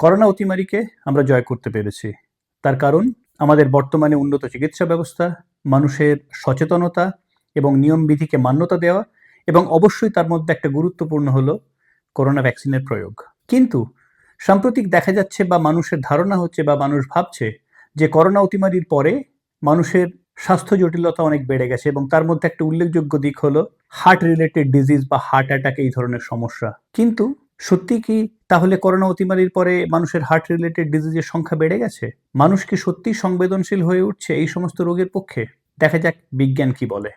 Corona অতিমারিকে আমরা জয় করতে পেরেছি। তার কারণ, আমাদের বর্তমানে উন্নত চিকিৎসা ব্যবস্থা, মানুষের সচেতনতা এবং নিয়মবিধিকে মান্যতা দেওয়া এবং অবশ্যই তার মধ্যে একটা গুরুত্বপূর্ণ হলো করোনা ভ্যাকসিনের প্রয়োগ। কিন্তু সাম্প্রতিক দেখা যাচ্ছে বা মানুষের ধারণা হচ্ছে বা মানুষ ভাবছে যে করোনা অতিমারির পরে মানুষের স্বাস্থ্য জটিলতা অনেক বেড়ে গেছে এবং তার মধ্যে একটা উল্লেখযোগ্য দিক হলো হার্ট রিলেটেড ডিজিজ বা হার্ট অ্যাটাক এই ধরনের সমস্যা। কিন্তু সত্যি কি তাহলে করোনা অতিমারির পরে মানুষের হার্ট রিলেটেড ডিজিজের সংখ্যা বেড়ে গেছে? মানুষ কি সত্যি সংবেদনশীল হয়ে উঠছে এই সমস্ত রোগের পক্ষে? দেখা যাক বিজ্ঞান কি বলে।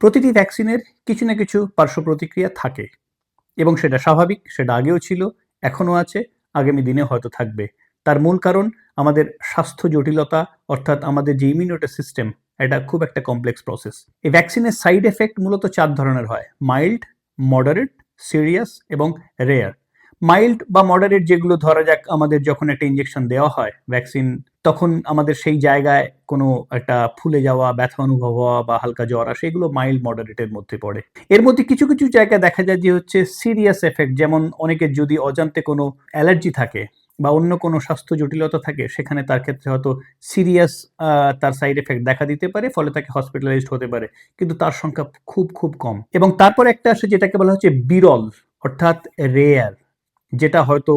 প্রতিটি ভ্যাকসিনের কিছু না কিছু পার্শ্ব প্রতিক্রিয়া থাকে। এবং সেটা স্বাভাবিক, সেটা আগেও ছিল, এখনও আছে, আগামী দিনে হয়তো থাকবে। তার মূল কারণ আমাদের স্বাস্থ্য জটিলতা, অর্থাৎ আমাদের যে ইমিউনিটি সিস্টেম এটা খুব একটা কমপ্লেক্স প্রসেস এই ভ্যাকসিনের সাইড এফেক্ট মূলত চার ধরনের হয় মাইল্ড মডারেট সিরিয়াস এবং রেয়ার মাইল্ড বা মডারেট যেগুলো ধরা যাক, আমাদের যখন একটা ইঞ্জেকশন দেওয়া হয় ভ্যাকসিন তখন আমাদের সেই জায়গায় কোনো একটা ফুলে যাওয়া, ব্যথা অনুভব হওয়া বা হালকা জ্বর আসে, এগুলো মাইল্ড মডারেটের মধ্যে পড়ে। এর মধ্যে কিছু কিছু জায়গায় দেখা যায় যে হচ্ছে সিরিয়াস এফেক্ট যেমন অনেকের যদি অজান্তে কোনো অ্যালার্জি থাকে বা অন্য কোনো স্বাস্থ্য জটিলতা থাকে, সেখানে তার ক্ষেত্রে হয়তো সিরিয়াস তার সাইড এফেক্ট দেখা দিতে পারে, ফলে তাকে হসপিটালাইজড হতে পারে। কিন্তু তার সংখ্যা খুব খুব কম। এবং তারপর একটা আসে যেটাকে বলা হচ্ছে বিরল, অর্থাৎ রেয়ার যেটা হয়তো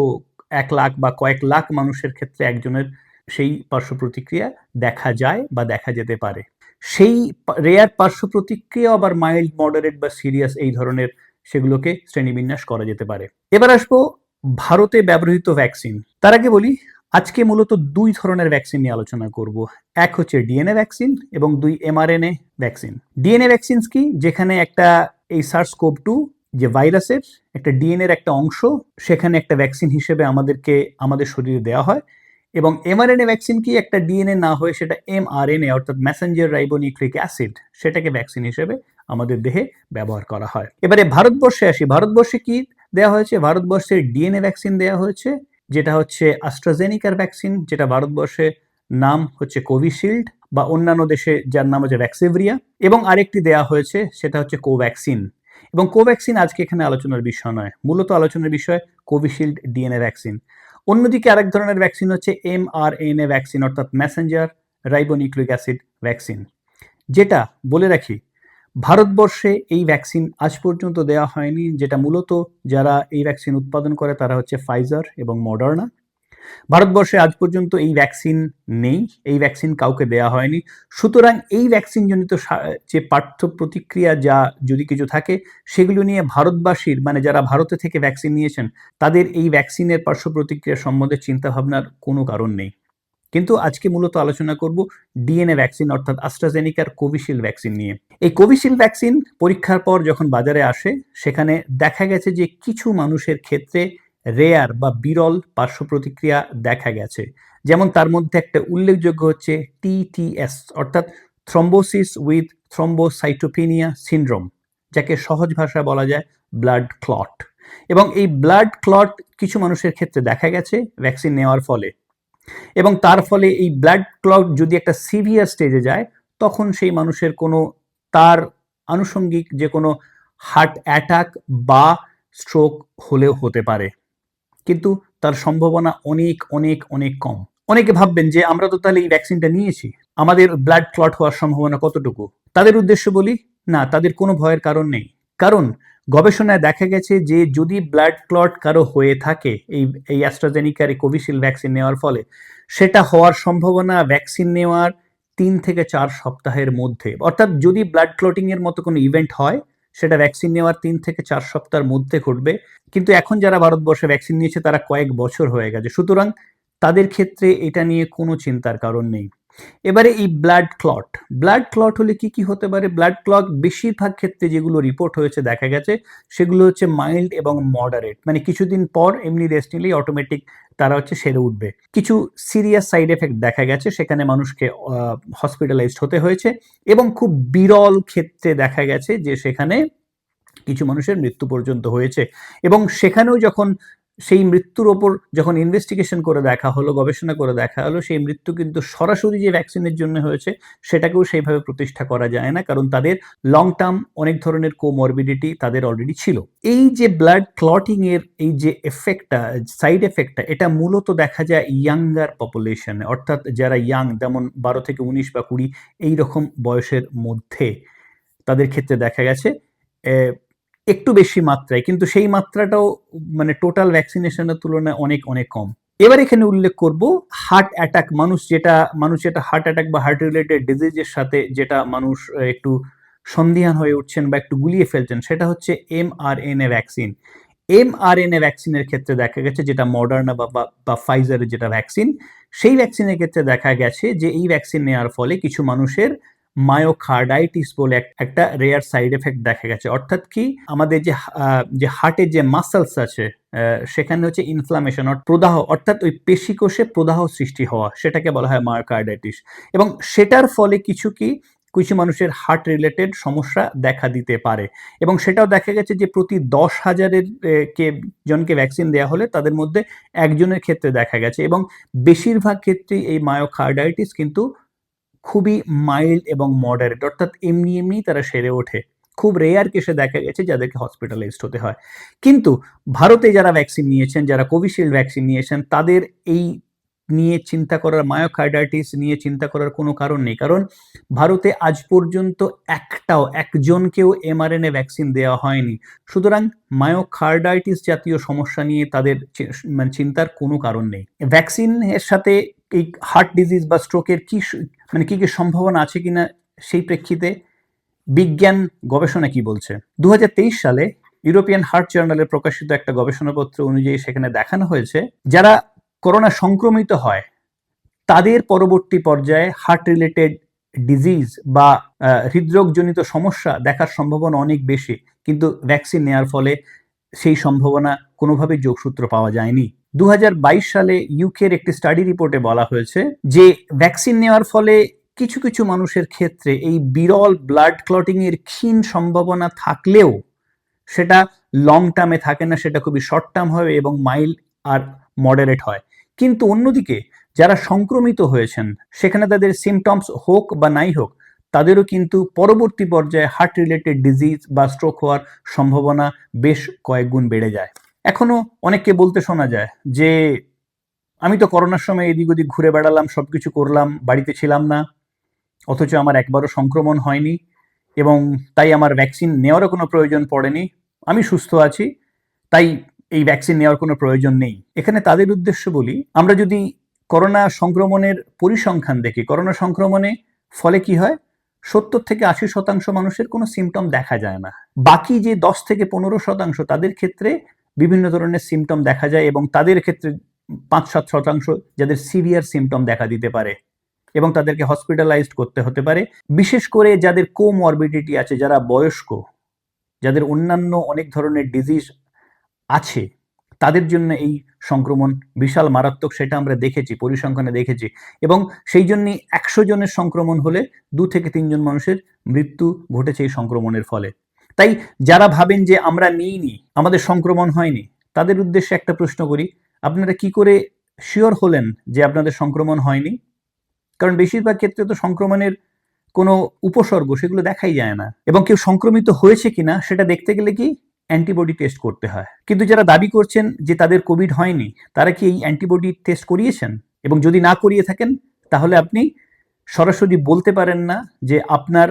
এক লাখ বা কয়েক লাখ মানুষের ক্ষেত্রে একজনের সেই পার্শ্ব প্রতিক্রিয়া দেখা যায় বা দেখা যেতে পারে। সেই রেয়ার পার্শ্ব প্রতিক্রিয়া আবার মাইল্ড মডারেট বা সিরিয়াস এই ধরনের সেগুলোকে শ্রেণীবিন্যাস করা যেতে পারে। এবার আসব ভারতে ব্যবহৃত ভ্যাকসিন তার আগে বলি, আজকে মূলত দুই ধরনের ভ্যাকসিন নিয়ে আলোচনা করব। এক হচ্ছে ডিএনএ ভ্যাকসিন এবং দুই এমআরএনএ ভ্যাকসিন ডিএনএ ভ্যাকসিন কি? যেখানে একটা এই সার্স কোভ টু যে ভাইরাসের একটা ডিএনএর একটা অংশ, সেখানে একটা ভ্যাকসিন হিসেবে আমাদেরকে, আমাদের শরীরে দেওয়া হয় এবং এমআরএনএ ভ্যাকসিন কি? একটা ডিএনএ না হয়ে সেটা এমআরএনএ অর্থাৎ ম্যাসেঞ্জার রাইবোনিউক্লিক অ্যাসিড সেটাকে ভ্যাকসিন হিসেবে আমাদের দেহে ব্যবহার করা হয়। এবারে ভারতবর্ষে আসি। ভারতবর্ষে কি? দেওয়া হয়েছে। ভারতবর্ষের ডিএনএ ভ্যাকসিন দেওয়া হয়েছে, যেটা হচ্ছে অ্যাস্ট্রাজেনিকার ভ্যাকসিন যেটা ভারতবর্ষে নাম হচ্ছে কোভিশিল্ড বা অন্যান্য দেশে যার নাম হচ্ছে ভ্যাক্সিভরিয়া এবং আরেকটি দেওয়া হয়েছে, সেটা হচ্ছে কোভ্যাক্সিন এবং কোভ্যাক্সিন আজকে এখানে আলোচনার বিষয় নয়, মূলত আলোচনার বিষয় কোভিশিল্ড ডিএনএ ভ্যাকসিন অন্যদিকে আরেক ধরনের ভ্যাকসিন হচ্ছে M R N A vaccine অর্থাৎ ম্যাসেঞ্জার রাইবোনিউক্লিক অ্যাসিড ভ্যাকসিন যেটা বলে রাখি ভারতবর্ষে এই ভ্যাকসিন আজ পর্যন্ত দেওয়া হয়নি, যেটা মূলত যারা এই ভ্যাকসিন উৎপাদন করে তারা হচ্ছে ফাইজার এবং মডার্না ভারতবর্ষে আজ পর্যন্ত এই ভ্যাকসিন নেই, এই ভ্যাকসিন কাউকে দেয়া হয়নি। সুতরাং এই ভ্যাকসিনজনিত যে পার্থ প্রতিক্রিয়া যা যদি কিছু থাকে, সেগুলো নিয়ে ভারতবাসীর মানে যারা ভারতে থেকে ভ্যাকসিন নিয়েছেন, তাদের এই ভ্যাকসিনের পার্শ্ব প্রতিক্রিয়া সম্বন্ধে চিন্তাভাবনার কোনো কারণ নেই। কিন্তু আজকে মূলত আলোচনা করব ডিএনএ ভ্যাকসিন অর্থাৎ আস্ট্রাজেনিকার কোভিশিল্ড ভ্যাকসিন নিয়ে। এই কোভিশিল্ড ভ্যাকসিন পরীক্ষার পর যখন বাজারে আসে, সেখানে দেখা গেছে যে কিছু মানুষের ক্ষেত্রে রেয়ার বা বিরল পার্শ্ব প্রতিক্রিয়া দেখা গেছে। যেমন তার মধ্যে একটা উল্লেখযোগ্য হচ্ছে টিটিএস অর্থাৎ থ্রম্বোসিস উইথ থ্রম্বোসাইটোপিনিয়া সিন্ড্রোম যাকে সহজ ভাষায় বলা যায় ব্লাড ক্লট এবং এই ব্লাড ক্লট কিছু মানুষের ক্ষেত্রে দেখা গেছে ভ্যাকসিন নেওয়ার ফলে। এবং তার ফলে এই ব্লাড ক্লট যদি একটা সিভিয়ার স্টেজে যায়, তখন সেই মানুষের কোনো, তার আনুষঙ্গিক যে কোনো হার্ট অ্যাটাক বা স্ট্রোক হলেও হতে পারে। কিন্তু তার সম্ভাবনা অনেক অনেক অনেক কম। অনেকে ভাববেন যে, আমরা তো তাহলে এই ভ্যাকসিনটা নিয়েছি। আমাদের ব্লাড ক্লট হওয়ার সম্ভাবনা কতটুকু? তাদের উদ্দেশ্য বলি, না, তাদের কোনো ভয়ের কারণ নেই। কারণ গবেষণায় দেখা গেছে যে যদি ব্লাড ক্লট কারও হয়ে থাকে, এই এই অ্যাস্ট্রাজেনিকার এই কোভিশিল্ড ভ্যাকসিন নেওয়ার ফলে, সেটা হওয়ার সম্ভাবনা ভ্যাকসিন নেওয়ার তিন থেকে চার সপ্তাহের মধ্যে। অর্থাৎ যদি ব্লাড ক্লটিং এর মতো কোনো ইভেন্ট হয়, সেটা ভ্যাকসিন নেওয়ার তিন থেকে চার সপ্তাহের মধ্যে ঘটবে। কিন্তু এখন যারা ভারতবর্ষে ভ্যাকসিন নিয়েছে, তারা কয়েক বছর হয়ে গেছে। সুতরাং তাদের ক্ষেত্রে এটা নিয়ে কোনো চিন্তার কারণ নেই। এবারে এই ব্লাড ক্লট ব্লাড ক্লট হলে কি কি হতে পারে? ব্লাড ক্লট বেশিরভাগ ক্ষেত্রে যেগুলো রিপোর্ট হয়েছে, দেখা গেছে, সেগুলো হচ্ছে মাইল্ড এবং মডারেট মানে কিছুদিন পর এমনি রেস্ট নিলেই অটোমেটিক তারা হচ্ছে সেরে উঠবে। কিছু সিরিয়াস সাইড এফেক্ট দেখা গেছে, সেখানে মানুষকে হসপিটালাইজড হতে হয়েছে এবং খুব বিরল ক্ষেত্রে দেখা গেছে যে সেখানে কিছু মানুষের মৃত্যু পর্যন্ত হয়েছে এবং সেখানেও যখন সেই মৃত্যুর ওপর যখন ইনভেস্টিগেশন করে দেখা হলো, গবেষণা করে দেখা হলো, সেই মৃত্যু কিন্তু সরাসরি যে ভ্যাকসিনের জন্য হয়েছে, সেটাকেও সেইভাবে প্রতিষ্ঠা করা যায় না। কারণ তাদের লং টার্ম অনেক ধরনের কোমরবিডিটি তাদের অলরেডি ছিল। এই যে ব্লাড ক্লটিং এর এই যে এফেক্টটা সাইড এফেক্টটা এটা মূলত দেখা যায় ইয়াঙ্গার পপুলেশনে অর্থাৎ যারা ইয়াং যেমন বারো থেকে উনিশ বা কুড়ি এই রকম বয়সের মধ্যে তাদের ক্ষেত্রে দেখা গেছে একটু বেশি মাত্রায়, কিন্তু সেই মাত্রাটাও মানে টোটাল ভ্যাকসিনেশনের তুলনায় অনেক অনেক কম। এবার এখানে উল্লেখ করব হার্ট অ্যাটাক মানুষ যেটা মানুষ যেটা হার্ট অ্যাটাক বা হার্ট রিলেটেড ডিজিজের সাথে যেটা মানুষ একটু সন্দিহান হয়ে উঠছেন বা একটু গুলিয়ে ফেলছেন, সেটা হচ্ছে M R N A vaccine M R N A ভ্যাকসিনের ক্ষেত্রে দেখা গেছে যেটা মডার্না বা বা ফাইজারের যেটা ভ্যাকসিন সেই ভ্যাকসিনের ক্ষেত্রে দেখা গেছে যে এই ভ্যাকসিন নেওয়ার ফলে কিছু মানুষের মায়োকার্ডাইটিস বলে একটা রেয়ার সাইড এফেক্ট দেখা গেছে। অর্থাৎ কি? আমাদের যে যে হার্টের যে মাসেলস আছে সেখানে হচ্ছে ইনফ্লামেশন প্রদাহ, অর্থাৎ ওই পেশিকোষে প্রদাহ সৃষ্টি হওয়া, সেটাকে বলা হয় মায়োকার্ডাইটিস এবং সেটার ফলে কিছু কি? কিছু মানুষের হার্ট রিলেটেড সমস্যা দেখা দিতে পারে। এবং সেটাও দেখা গেছে যে প্রতি দশ হাজারের কে, জনকে ভ্যাকসিন দেওয়া হলে তাদের মধ্যে একজনের ক্ষেত্রে দেখা গেছে। এবং বেশিরভাগ ক্ষেত্রেই এই মায়োকার্ডাইটিস কিন্তু খুবই মাইল্ড এবং মডারেট অর্থাৎ এমনি এমনি তারা সেরে ওঠে। খুব রেয়ার কেসে দেখা গেছে যাদেরকে হসপিটালাইজড হতে হয়। কিন্তু ভারতে যারা ভ্যাকসিন নিয়েছেন, যারা কোভিশিল্ড ভ্যাকসিন নিয়েছেন, তাদের এই নিয়ে চিন্তা করার মায়োকার্ডাইটিস নিয়ে চিন্তা করার কোনো কারণ নেই। কারণ ভারতে আজ পর্যন্ত একটাও, একজনকেও এমআরএনএ ভ্যাকসিন দেওয়া হয়নি। সুতরাং মায়োকার্ডাইটিস জাতীয় সমস্যা নিয়ে তাদের মানে চিন্তার কোনো কারণ নেই। ভ্যাকসিন এর সাথে এই হার্ট ডিজিজ বা স্ট্রোকের কি মানে কি কি সম্ভাবনা আছে কিনা সেই প্রেক্ষিতে বিজ্ঞান গবেষণা কি বলছে? দু হাজার তেইশ সালে ইউরোপিয়ান হার্ট জার্নালে প্রকাশিত একটা গবেষণাপত্র অনুযায়ী সেখানে দেখানো হয়েছে, যারা করোনা সংক্রমিত হয়, তাদের পরবর্তী পর্যায়ে হার্ট রিলেটেড ডিজিজ বা হৃদরোগজনিত সমস্যা দেখার সম্ভাবনা অনেক বেশি। কিন্তু ভ্যাকসিন নেওয়ার ফলে সেই সম্ভাবনা কোনোভাবেই যোগসূত্র পাওয়া যায়নি। দু হাজার বাইশ সালে ইউকের একটি স্টাডি রিপোর্টে বলা হয়েছে যে ভ্যাকসিন নেওয়ার ফলে কিছু কিছু মানুষের ক্ষেত্রে এই বিরল ব্লাড ক্লটিং এর ক্ষীণ সম্ভাবনা থাকলেও সেটা লং টার্মে থাকে না, সেটা খুবই শর্ট টার্ম হয় এবং মাইল আর মডারেট হয়। কিন্তু অন্যদিকে যারা সংক্রমিত হয়েছেন, সেখানে তাদের সিমটমস হোক বা নাই হোক, তাদেরও কিন্তু পরবর্তী পর্যায়ে হার্ট রিলেটেড ডিজিজ বা স্ট্রোক হওয়ার সম্ভাবনা বেশ কয়েক গুণ বেড়ে যায়। এখনও অনেককে বলতে শোনা যায় যে, আমি তো করোনার সময় এদিক ওদিক ঘুরে বেড়ালাম সব কিছু করলাম, বাড়িতে ছিলাম না, অথচ আমার একবারও সংক্রমণ হয়নি এবং তাই আমার ভ্যাকসিন নেওয়ারও কোনো প্রয়োজন পড়েনি। আমি সুস্থ আছি, তাই এই ভ্যাকসিন নেওয়ার কোনো প্রয়োজন নেই। এখানে তাদের উদ্দেশ্য বলি, আমরা যদি করোনা সংক্রমণের পরিসংখ্যান দেখি, করোনা সংক্রমণে ফলে কি হয়? সত্তর থেকে আশি শতাংশ মানুষের কোনো সিমটম দেখা যায় না। বাকি যে দশ থেকে পনেরো শতাংশ তাদের ক্ষেত্রে বিভিন্ন ধরনের সিমটম দেখা যায় এবং তাদের ক্ষেত্রে পাঁচ, সাত শতাংশ যাদের সিভিয়ার সিমটম দেখা দিতে পারে এবং তাদেরকে হসপিটালাইজড করতে হতে পারে। বিশেষ করে যাদের কোমরবিডিটি আছে, যারা বয়স্ক, যাদের অন্যান্য অনেক ধরনের ডিজিজ আছে, তাদের জন্য এই সংক্রমণ বিশাল মারাত্মক সেটা আমরা দেখেছি, পরিসংখ্যানে দেখেছি এবং সেই জন্যই একশো জনের সংক্রমণ হলে দু থেকে তিনজন মানুষের মৃত্যু ঘটেছে এই সংক্রমণের ফলে। তাই যারা ভাবেন যে আমরা নিইনি, আমাদের সংক্রমণ হয়নি, তাদের উদ্দেশ্যে একটা প্রশ্ন করি, আপনারা কি করে শিওর হলেন যে আপনাদের সংক্রমণ হয়নি? কারণ বেশিরভাগ ক্ষেত্রে তো সংক্রমণের কোনো উপসর্গ সেগুলো দেখাই যায় না। এবং কেউ সংক্রমিত হয়েছে কিনা সেটা দেখতে গেলে কি অ্যান্টিবডি টেস্ট করতে হয়। কিন্তু যারা দাবি করছেন যে তাদের কোভিড হয়নি, তারা কি এই অ্যান্টিবডি টেস্ট করিয়েছেন? এবং যদি না করিয়ে থাকেন, তাহলে আপনি সরাসরি বলতে পারেন না যে আপনার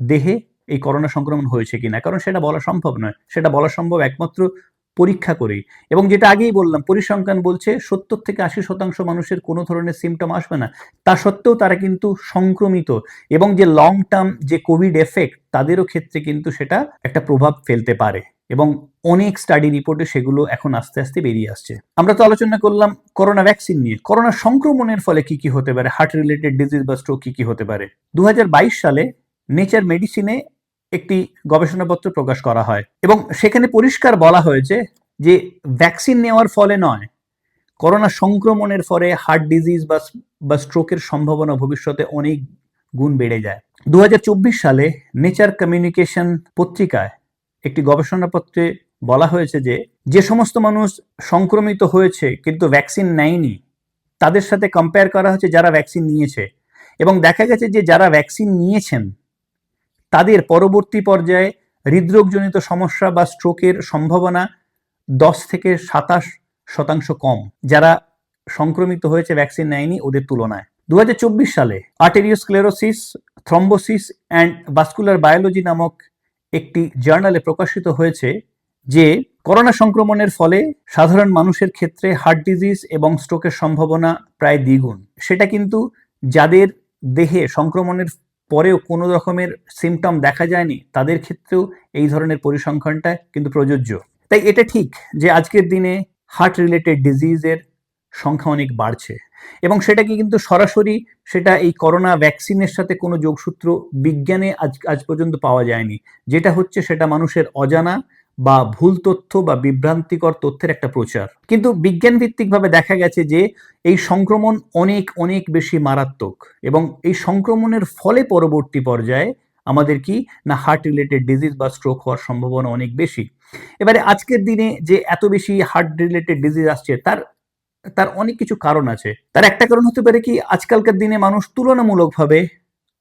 দেহে এই করোনা সংক্রমণ হয়েছে কিনা? কারণ সেটা বলা সম্ভব নয়। সেটা বলা সম্ভব একমাত্র পরীক্ষা করেই। এবং যেটা আগেই বললাম, পরিসংখ্যান বলছে সত্তর থেকে আশি শতাংশ মানুষের কোনো ধরনের সিমটম আসবে না। তা সত্ত্বেও তারা কিন্তু সংক্রমিত এবং যে লং টার্ম যে কোভিড এফেক্ট তাদেরও ক্ষেত্রে কিন্তু সেটা একটা প্রভাব ফেলতে পারে। এবং অনেক স্টাডি রিপোর্টে সেগুলো এখন আস্তে আস্তে বেরিয়ে আসছে। আমরা তো আলোচনা করলাম করোনা ভ্যাকসিন নিয়ে। করোনা সংক্রমণের ফলে কি কি হতে পারে? হার্ট রিলেটেড ডিজিজ বা স্ট্রোক কি কি হতে পারে? দু হাজার বাইশ সালে নেচার মেডিসিনে একটি গবেষণাপত্র প্রকাশ করা হয়। এবং সেখানে পরিষ্কার বলা হয়েছে যে ভ্যাকসিন নেওয়ার ফলে নয়, করোনা সংক্রমণের ফলে হার্ট ডিজিজ বা বা স্ট্রোকের সম্ভাবনা ভবিষ্যতে অনেক গুণ বেড়ে যায়। দু সালে নেচার কমিউনিকেশন পত্রিকায় একটি গবেষণাপত্রে বলা হয়েছে যে যে সমস্ত মানুষ সংক্রমিত হয়েছে কিন্তু ভ্যাকসিন নেয়নি, তাদের সাথে কম্পেয়ার করা হচ্ছে যারা ভ্যাকসিন নিয়েছে। এবং দেখা গেছে যে যারা ভ্যাকসিন নিয়েছেন তাদের পরবর্তী পর্যায়ে হৃদরোগজনিত সমস্যা বা স্ট্রোকের সম্ভাবনা দশ থেকে সাতাশ শতাংশ কম। যারা সংক্রমিত হয়েছে ভ্যাকসিন নেয়নি, ওদের তুলনায়। দু হাজার চব্বিশ সালে arteriosclerosis thrombosis and vascular biology নামক একটি জার্নালে প্রকাশিত হয়েছে যে, করোনা সংক্রমণের ফলে সাধারণ মানুষের ক্ষেত্রে হার্ট ডিজিজ এবং স্ট্রোকের সম্ভাবনা প্রায় দ্বিগুণ। সেটা কিন্তু যাদের দেহে সংক্রমণের পরেও কোনো রকমের সিমটম দেখা যায়নি, তাদের ক্ষেত্রেও এই ধরনের পরিসংখ্যানটা কিন্তু প্রযোজ্য। তাই এটা ঠিক যে আজকের দিনে হার্ট রিলেটেড ডিজিজের সংখ্যা অনেক বাড়ছে এবং সেটাকে কিন্তু সরাসরি সেটা এই করোনা ভ্যাকসিনের সাথে কোনো যোগসূত্র বিজ্ঞানে আজ আজ পর্যন্ত পাওয়া যায়নি। যেটা হচ্ছে সেটা মানুষের অজানা বা ভুল তথ্য বা বিভ্রান্তিকর তথ্যের একটা প্রচার। কিন্তু বিজ্ঞান ভিত্তিকভাবে দেখা গেছে যে, এই সংক্রমণ অনেক অনেক বেশি মারাত্মক এবং এই সংক্রমণের ফলে পরবর্তী পর্যায়ে আমাদের কি না হার্ট রিলেটেড ডিজিজ বা স্ট্রোক হওয়ার সম্ভাবনা অনেক বেশি। এবারে আজকের দিনে যে এত বেশি হার্ট রিলেটেড ডিজিজ আসছে, তার তার অনেক কিছু কারণ আছে। তার একটা কারণ হতে পারে কি, আজকালকার দিনে মানুষ তুলনামূলকভাবে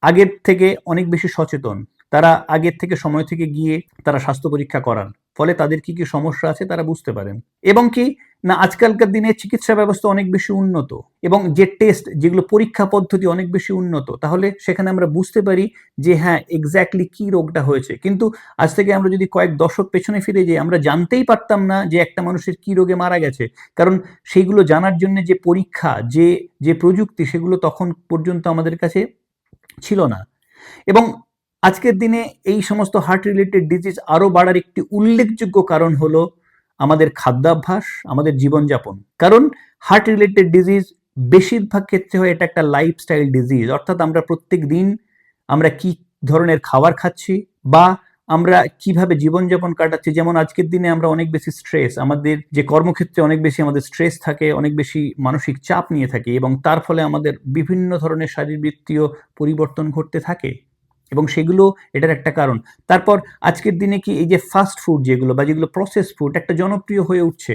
আগের থেকে অনেক বেশি সচেতন। তারা আগের থেকে সময় থেকে গিয়ে তারা স্বাস্থ্য পরীক্ষা করান। ফলে তাদের কি কি সমস্যা আছে তারা বুঝতে পারেন। এবং কি, না, আজকালকার দিনে চিকিৎসা ব্যবস্থা অনেক বেশি উন্নত এবং যে টেস্ট, যেগুলো পরীক্ষা পদ্ধতি অনেক বেশি উন্নত, তাহলে সেখানে আমরা বুঝতে পারি যে হ্যাঁ এক্স্যাক্টলি কি রোগটা হয়েছে। কিন্তু আজ থেকে আমরা যদি কয়েক দশক পেছনে ফিরে যাই, আমরা জানতেই পারতাম না যে একটা মানুষের কি রোগে মারা গেছে। কারণ সেইগুলো জানার জন্য যে পরীক্ষা, যে যে প্রযুক্তি, সেগুলো তখন পর্যন্ত আমাদের কাছে ছিল না। এবং আজকের দিনে এই সমস্ত হার্ট রিলেটেড ডিজিজ আরও বাড়ার একটি উল্লেখযোগ্য কারণ হলো আমাদের খাদ্যাভ্যাস, আমাদের জীবনযাপন। কারণ হার্ট রিলেটেড ডিজিজ বেশিরভাগ ক্ষেত্রে হয় এটা একটা লাইফস্টাইল ডিজিজ অর্থাৎ আমরা প্রত্যেক দিন আমরা কি ধরনের খাবার খাচ্ছি বা আমরা কীভাবে জীবনযাপন কাটাচ্ছি। যেমন আজকের দিনে আমরা অনেক বেশি স্ট্রেস আমাদের যে কর্মক্ষেত্রে অনেক বেশি আমাদের স্ট্রেস থাকে, অনেক বেশি মানসিক চাপ নিয়ে থাকি এবং তার ফলে আমাদের বিভিন্ন ধরনের শারীরবৃত্তীয় পরিবর্তন ঘটতে থাকে। এবং সেগুলো এটার একটা কারণ। তারপর আজকের দিনে কি এই যে ফাস্ট ফুড যেগুলো বা যেগুলো প্রসেস ফুড একটা জনপ্রিয় হয়ে উঠছে।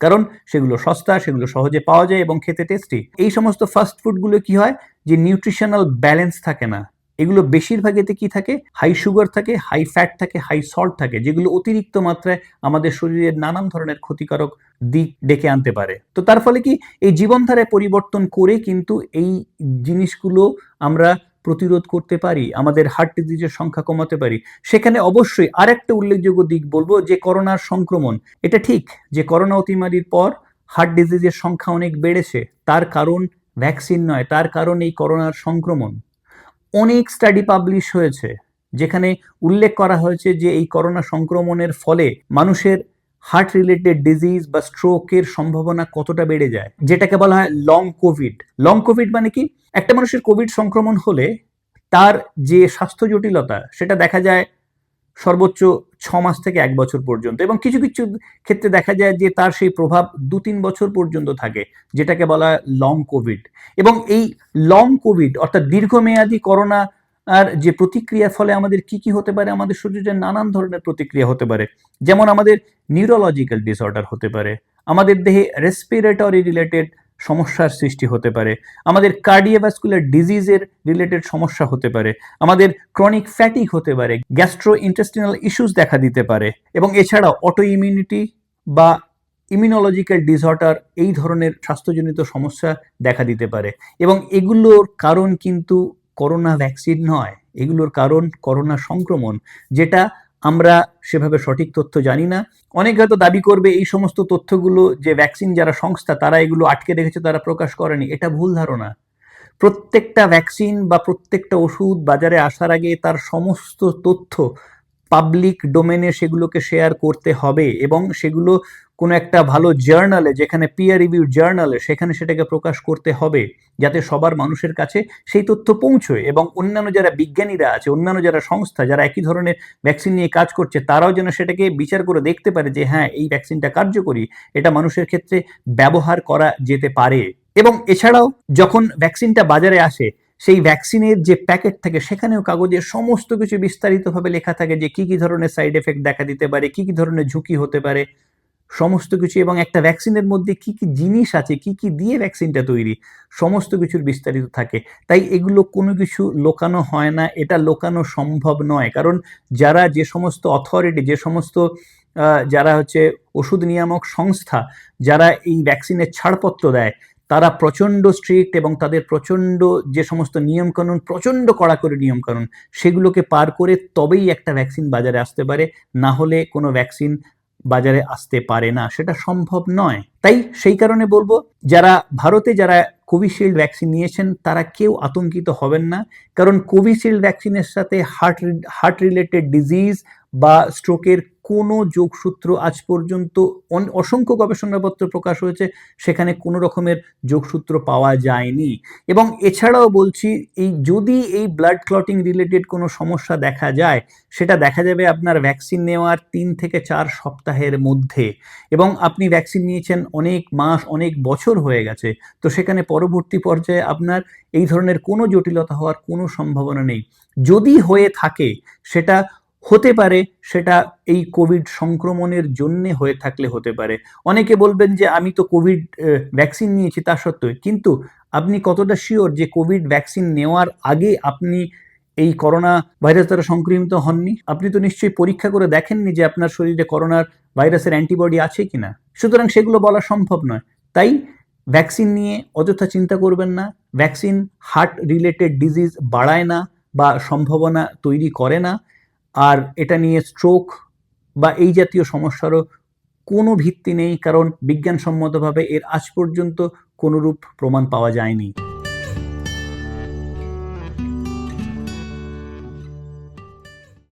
কারণ সেগুলো সস্তা, সেগুলো সহজে পাওয়া যায় এবং খেতে টেস্টি এই সমস্ত ফাস্ট ফুডগুলো কি হয়? যে নিউট্রিশনাল ব্যালেন্স থাকে না। এগুলো বেশিরভাগ এতে কি থাকে? হাই সুগার থাকে হাই ফ্যাট থাকে হাই সল্ট থাকে, যেগুলো অতিরিক্ত মাত্রায় আমাদের শরীরের নানান ধরনের ক্ষতিকারক দিক ডেকে আনতে পারে। তো তার ফলে কি এই জীবনধারায় পরিবর্তন করে কিন্তু এই জিনিসগুলো আমরা প্রতিরোধ করতে পারি, আমাদের হার্ট ডিজিজের সংখ্যা কমাতে পারি, সেখানে অবশ্যই আরেকটা উল্লেখযোগ্য দিক বলব যে করোনার সংক্রমণ। এটা ঠিক যে করোনা অতিমারির পর হার্ট ডিজিজের সংখ্যা অনেক বেড়েছে, তার কারণ ভ্যাকসিন নয়, তার কারণ এই করোনার সংক্রমণ। অনেক স্টাডি পাবলিশ হয়েছে, যেখানে উল্লেখ করা হয়েছে যে এই করোনা সংক্রমণের ফলে মানুষের হার্ট রিলেটেড ডিজিজ বা স্ট্রোকের সম্ভাবনা কতটা বেড়ে যায়? যেটাকে বলা হয় লং কোভিড লং কোভিড মানে কি? একটা মানুষের কোভিড সংক্রমণ হলে তার যে স্বাস্থ্য জটিলতা, সেটা দেখা যায় সর্বোচ্চ ছ মাস থেকে এক বছর পর্যন্ত এবং কিছু কিছু ক্ষেত্রে দেখা যায় যে তার সেই প্রভাব দু তিন বছর পর্যন্ত থাকে, যেটাকে বলা হয় লং কোভিড এবং এই লং কোভিড অর্থাৎ দীর্ঘমেয়াদী করোনা আর যে প্রতিক্রিয়ার ফলে আমাদের কি কি হতে পারে? আমাদের শরীরে নানান ধরনের প্রতিক্রিয়া হতে পারে। যেমন আমাদের নিউরোলজিক্যাল ডিসঅর্ডার হতে পারে। আমাদের দেহে রেসপিরেটরি রিলেটেড সমস্যার সৃষ্টি হতে পারে। আমাদের কার্ডিওভাস্কুলার ডিজিজের রিলেটেড সমস্যা হতে পারে। আমাদের ক্রনিক ফ্যাটিক হতে পারে। গ্যাস্ট্রো ইন্টেস্টিনাল ইস্যুস দেখা দিতে পারে। এবং এছাড়াও অটো ইমিউনিটি বা ইমিউনোলজিক্যাল ডিসঅর্ডার এই ধরনের স্বাস্থ্যজনিত সমস্যা দেখা দিতে পারে। এবং এগুলোর কারণ কিন্তু করোনা ভ্যাকসিন নয়, এগুলোর কারণ করোনা সংক্রমণ, যেটা আমরা সেভাবে সঠিক তথ্য জানি না। অনেকে হয়তো দাবি করবে এই সমস্ত তথ্যগুলো যে ভ্যাকসিন যারা সংস্থা, তারা এগুলো আটকে রেখেছে, তারা প্রকাশ করেনি। এটা ভুল ধারণা। প্রত্যেকটা ভ্যাকসিন বা প্রত্যেকটা ওষুধ বাজারে আসার আগে তার সমস্ত তথ্য পাবলিক ডোমেনে সেগুলোকে শেয়ার করতে হবে এবং সেগুলো কোনো একটা ভালো জার্নালে যেখানে পিয়ার রিভিউ জার্নালে সেখানে সেটাকে প্রকাশ করতে হবে, যাতে সবার মানুষের কাছে সেই তথ্য পৌঁছয় এবং অন্যান্য যারা বিজ্ঞানীরা আছে, অন্যান্য যারা সংস্থা, যারা একই ধরনের ভ্যাকসিন নিয়ে কাজ করছে, তারাও যেন সেটাকে বিচার করে দেখতে পারে যে হ্যাঁ এই ভ্যাকসিনটা কার্যকরী, এটা মানুষের ক্ষেত্রে ব্যবহার করা যেতে পারে। এবং এছাড়াও যখন ভ্যাকসিনটা বাজারে আসে, সেই ভ্যাকসিনের যে প্যাকেট থাকে, সেখানেও কাগজে সমস্ত কিছু বিস্তারিতভাবে লেখা থাকে যে, কি কি ধরনের সাইড এফেক্ট দেখা দিতে পারে, কি কি ধরনের ঝুঁকি হতে পারে। সমস্ত কিছু এবং একটা ভ্যাকসিনের মধ্যে কি কি জিনিস আছে, কি কি দিয়ে ভ্যাকসিনটা তৈরি, সমস্ত কিছুর বিস্তারিত থাকে। তাই এগুলো কোনো কিছু লোকানো হয় না, এটা লোকানো সম্ভব নয়। কারণ যারা যে সমস্ত অথরিটি যে সমস্ত যারা হচ্ছে ওষুধ নিয়ামক সংস্থা, যারা এই ভ্যাকসিনের ছাড়পত্র দেয়, তারা প্রচণ্ড স্ট্রিক্ট এবং তাদের প্রচণ্ড যে সমস্ত নিয়মকানুন, প্রচণ্ড কড়াকড়ি নিয়মকানুন, সেগুলোকে পার করে তবেই একটা ভ্যাকসিন বাজারে আসতে পারে। না হলে কোনো ভ্যাকসিন বাজারে আসতে পারে না, সেটা সম্ভব নয়। তাই সেই কারণে বলব, যারা ভারতে যারা কোভিশিল্ড ভ্যাকসিন নিয়েছেন, তারা কেউ আতঙ্কিত হবেন না। কারণ কোভিশিল্ড ভ্যাকসিনের সাথে হার্ট হার্ট রিলেটেড ডিজিজ বা স্ট্রোকের কোনো যোগসূত্র আজ পর্যন্ত অসংখ্য গবেষণাপত্র প্রকাশ হয়েছে, সেখানে কোনো রকমের যোগসূত্র পাওয়া যায়নি। এবং এছাড়াও বলছি, এই যদি এই ব্লাড ক্লটিং রিলেটেড কোনো সমস্যা দেখা যায়, সেটা দেখা যাবে আপনার ভ্যাকসিন নেওয়ার তিন থেকে চার সপ্তাহের মধ্যে। এবং আপনি ভ্যাকসিন নিয়েছেন অনেক মাস, অনেক বছর হয়ে গেছে, তো সেখানে পরবর্তী পর্যায়ে আপনার এই ধরনের কোনো জটিলতা হওয়ার কোনো সম্ভাবনা নেই। যদি হয়ে থাকে, সেটা হতে পারে, সেটা এই কোভিড সংক্রমণের জন্য হয়ে থাকলে হতে পারে। অনেকে বলবেন যে, আমি তো কোভিড ভ্যাকসিন নিয়েছি তা সত্ত্বেও। কিন্তু আপনি কতটা শিওর যে কোভিড ভ্যাকসিন নেওয়ার আগে আপনি এই করোনা ভাইরাস দ্বারা সংক্রমিত হননি? আপনি তো নিশ্চয়ই পরীক্ষা করে দেখেননি যে, আপনার শরীরে করোনার ভাইরাসের অ্যান্টিবডি আছে কিনা? সুতরাং সেগুলো বলা সম্ভব নয়। তাই ভ্যাকসিন নিয়ে অযথা চিন্তা করবেন না। ভ্যাকসিন হার্ট রিলেটেড ডিজিজ বাড়ায় না বা সম্ভাবনা তৈরি করে না। আর এটা নিয়ে স্ট্রোক বা এই জাতীয় সমস্যারও কোনো ভিত্তি নেই, কারণ বিজ্ঞানসম্মতভাবে এর আজ পর্যন্ত কোনোরূপ প্রমাণ পাওয়া যায়নি।